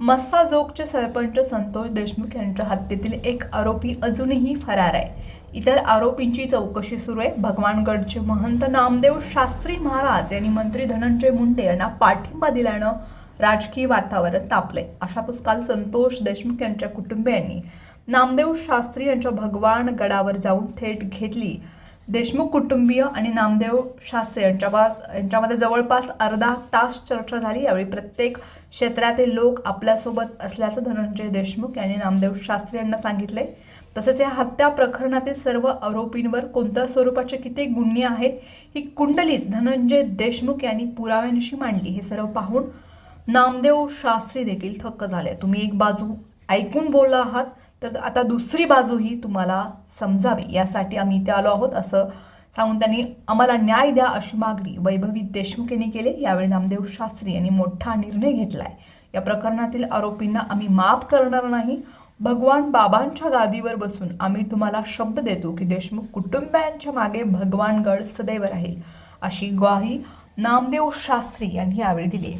मस्साजोगचे सरपंच संतोष देशमुख यांच्या हत्येतील एक आरोपी अजूनही फरार आहे. इतर आरोपींची चौकशी सुरू आहे. भगवानगडचे महंत नामदेव शास्त्री महाराज यांनी मंत्री धनंजय मुंडे यांना पाठिंबा दिल्यानं राजकीय वातावरण तापले अशातच काल संतोष देशमुख यांच्या कुटुंबियांनी नामदेव शास्त्री यांच्या भगवान गडावर जाऊन थेट घेतली. देशमुख कुटुंबीय आणि नामदेव शास्त्री यांच्या यांच्यामध्ये जवळपास अर्धा तास चर्चा झाली. यावेळी प्रत्येक क्षेत्रातील लोक आपल्यासोबत असल्याचं धनंजय देशमुख यांनी नामदेव शास्त्री यांना सांगितले तसेच या हत्या प्रकरणातील सर्व आरोपींवर कोणत्या स्वरूपाचे किती गुन्हे आहेत ही कुंडलीच धनंजय देशमुख यांनी पुराव्यांशी मांडली. हे सर्व पाहून नामदेव शास्त्री देखील थक्क झाले. तुम्ही एक बाजू ऐकून बोलला आहात. तर आता दुसरी बाजूही तुम्हाला समजावी. यासाठी आम्ही इथे आलो आहोत असं सांगून त्यांनी आम्हाला न्याय द्या अशी मागणी वैभवी देशमुख यांनी केली. यावेळी नामदेव शास्त्री यांनी मोठा निर्णय घेतलाय. या प्रकरणातील आरोपींना आम्ही माफ करणार नाही. भगवान बाबांच्या गादीवर बसून आम्ही तुम्हाला शब्द देतो की देशमुख कुटुंबियांच्या मागे भगवानगड सदैव राहील अशी ग्वाही नामदेव शास्त्री यांनी यावेळी दिली.